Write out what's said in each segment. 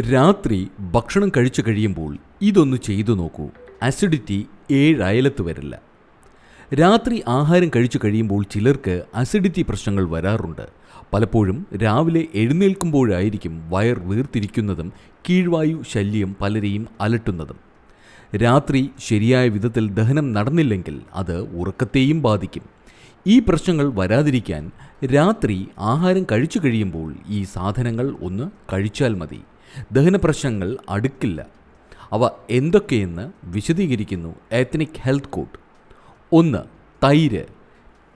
രാത്രി ഭക്ഷണം കഴിച്ചു കഴിയുമ്പോൾ ഇതൊന്ന് ചെയ്തു നോക്കൂ. അസിഡിറ്റി ഏഴയലത്ത് വരില്ല. രാത്രി ആഹാരം കഴിച്ചു കഴിയുമ്പോൾ ചിലർക്ക് അസിഡിറ്റി പ്രശ്നങ്ങൾ വരാറുണ്ട്. പലപ്പോഴും രാവിലെ എഴുന്നേൽക്കുമ്പോഴായിരിക്കും വയർ വീർത്തിരിക്കുന്നതും കീഴ്വായു ശല്യം പലരെയും അലട്ടുന്നതും. രാത്രി ശരിയായ വിധത്തിൽ ദഹനം നടന്നില്ലെങ്കിൽ അത് ഉറക്കത്തെയും ബാധിക്കും. ഈ പ്രശ്നങ്ങൾ വരാതിരിക്കാൻ രാത്രി ആഹാരം കഴിച്ചു കഴിയുമ്പോൾ ഈ സാധനങ്ങൾ ഒന്ന് കഴിച്ചാൽ മതി. ദഹന പ്രശ്നങ്ങൾ അടുക്കില്ല. അവ എന്തൊക്കെയെന്ന് വിശദീകരിക്കുന്നു എത്നിക് ഹെൽത്ത് കോഡ് ഒന്ന് തൈര്.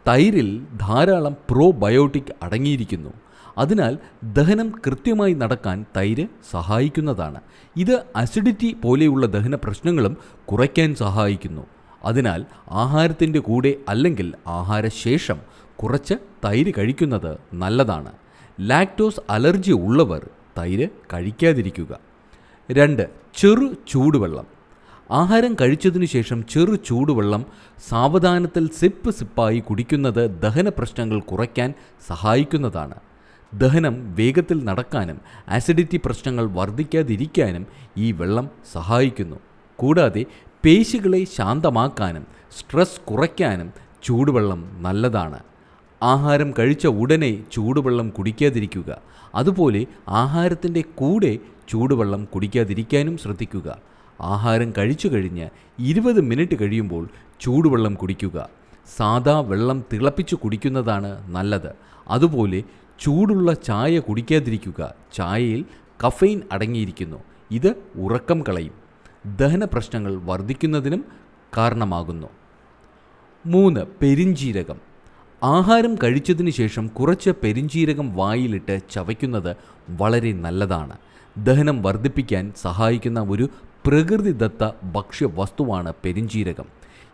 തൈരിൽ ധാരാളം പ്രോബയോട്ടിക് അടങ്ങിയിരിക്കുന്നു. അതിനാൽ ദഹനം കൃത്യമായി നടക്കാൻ തൈര് സഹായിക്കുന്നതാണ്. ഇത് അസിഡിറ്റി പോലെയുള്ള ദഹന പ്രശ്നങ്ങളും കുറയ്ക്കാൻ സഹായിക്കുന്നു. അതിനാൽ ആഹാരത്തിന്റെ കൂടെ അല്ലെങ്കിൽ ആഹാരശേഷം കുറച്ച് തൈര് കഴിക്കുന്നത് നല്ലതാണ്. ലാക്ടോസ് അലർജി ഉള്ളവർ തൈര് കഴിക്കാതിരിക്കുക. രണ്ട് ചെറു ചൂടുവെള്ളം. ആഹാരം കഴിച്ചതിനു ശേഷം ചെറു ചൂടുവെള്ളം സാവധാനത്തിൽ സിപ്പ് സിപ്പായി കുടിക്കുന്നത് ദഹന പ്രശ്നങ്ങൾ കുറയ്ക്കാൻ സഹായിക്കുന്നതാണ്. ദഹനം വേഗത്തിൽ നടക്കാനും ആസിഡിറ്റി പ്രശ്നങ്ങൾ വർദ്ധിക്കാതിരിക്കാനും ഈ വെള്ളം സഹായിക്കുന്നു. കൂടാതെ പേശികളെ ശാന്തമാക്കാനും സ്ട്രെസ് കുറയ്ക്കാനും ചൂടുവെള്ളം നല്ലതാണ്. ആഹാരം കഴിച്ച ഉടനെ ചൂടുവെള്ളം കുടിക്കാതിരിക്കുക. അതുപോലെ ആഹാരത്തിന്റെ കൂടെ ചൂടുവെള്ളം കുടിക്കാതിരിക്കാനും ശ്രദ്ധിക്കുക. ആഹാരം കഴിച്ചു കഴിഞ്ഞ് ഇരുപത് മിനിറ്റ് കഴിയുമ്പോൾ ചൂടുവെള്ളം കുടിക്കുക. സാദാ വെള്ളം തിളപ്പിച്ച് കുടിക്കുന്നതാണ് നല്ലത്. അതുപോലെ ചൂടുള്ള ചായ കുടിക്കാതിരിക്കുക. ചായയിൽ കഫൈൻ അടങ്ങിയിരിക്കുന്നു. ഇത് ഉറക്കം കളയും. ദഹന പ്രശ്നങ്ങൾ വർദ്ധിക്കുന്നതിനും കാരണമാകുന്നു. മൂന്ന് പെരിഞ്ചീരകം. ആഹാരം കഴിച്ചതിന് ശേഷം കുറച്ച് പെരിഞ്ചീരകം വായിലിട്ട് ചവയ്ക്കുന്നത് വളരെ നല്ലതാണ്. ദഹനം വർദ്ധിപ്പിക്കാൻ സഹായിക്കുന്ന ഒരു പ്രകൃതിദത്ത ഭക്ഷ്യവസ്തുവാണ് പെരിഞ്ചീരകം.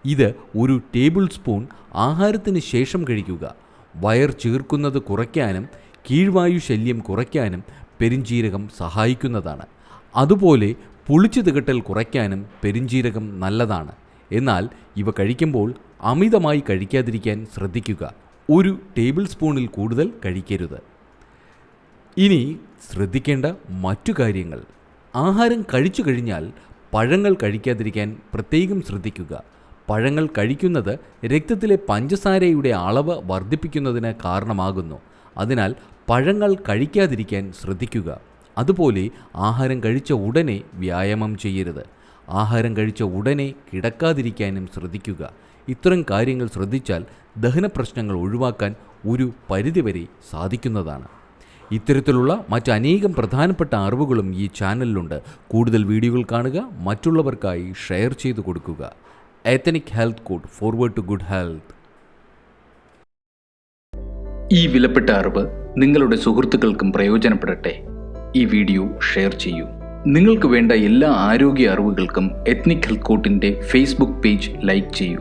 ഇത് ഒരു ടേബിൾ സ്പൂൺ ആഹാരത്തിന് ശേഷം കഴിക്കുക. വയർ ചീർക്കുന്നത് കുറയ്ക്കാനും കീഴ്വായു ശല്യം കുറയ്ക്കാനും പെരിഞ്ചീരകം സഹായിക്കുന്നതാണ്. അതുപോലെ പുളിച്ചു തികട്ടൽ കുറയ്ക്കാനും പെരിഞ്ചീരകം നല്ലതാണ്. എന്നാൽ ഇവ കഴിക്കുമ്പോൾ അമിതമായി കഴിക്കാതിരിക്കാൻ ശ്രദ്ധിക്കുക. ഒരു ടേബിൾ സ്പൂണിൽ കൂടുതൽ കഴിക്കരുത്. ഇനി ശ്രദ്ധിക്കേണ്ട മറ്റു കാര്യങ്ങൾ. ആഹാരം കഴിച്ചു കഴിഞ്ഞാൽ പഴങ്ങൾ കഴിക്കാതിരിക്കാൻ പ്രത്യേകം ശ്രദ്ധിക്കുക. പഴങ്ങൾ കഴിക്കുന്നത് രക്തത്തിലെ പഞ്ചസാരയുടെ അളവ് വർദ്ധിപ്പിക്കുന്നതിന് കാരണമാകുന്നു. അതിനാൽ പഴങ്ങൾ കഴിക്കാതിരിക്കാൻ ശ്രദ്ധിക്കുക. അതുപോലെ ആഹാരം കഴിച്ച ഉടനെ വ്യായാമം ചെയ്യരുത്. ആഹാരം കഴിച്ച ഉടനെ കിടക്കാതിരിക്കാനും ശ്രദ്ധിക്കുക. ഇത്തരം കാര്യങ്ങൾ ശ്രദ്ധിച്ചാൽ ദഹന പ്രശ്നങ്ങൾ ഒഴിവാക്കാൻ ഒരു പരിധിവരെ സാധിക്കുന്നതാണ്. ഇത്തരത്തിലുള്ള മറ്റനേകം പ്രധാനപ്പെട്ട അറിവുകളും ഈ ചാനലിലുണ്ട്. കൂടുതൽ വീഡിയോകൾ കാണുക മറ്റുള്ളവർക്കായി ഷെയർ ചെയ്തു കൊടുക്കുക. Ethnic health code forward to good health ഈ വിലപ്പെട്ട അറിവ് നിങ്ങളുടെ സുഹൃത്തുക്കൾക്കും പ്രയോജനപ്പെടട്ടെ. ഈ വീഡിയോ ഷെയർ ചെയ്യൂ. നിങ്ങൾക്ക് വേണ്ട എല്ലാ ആരോഗ്യ അറിവുകൾക്കും എത്നിക് ഹെൽത്ത് കോട്ടിന്റെ ഫേസ്ബുക്ക് പേജ് ലൈക്ക് ചെയ്യൂ.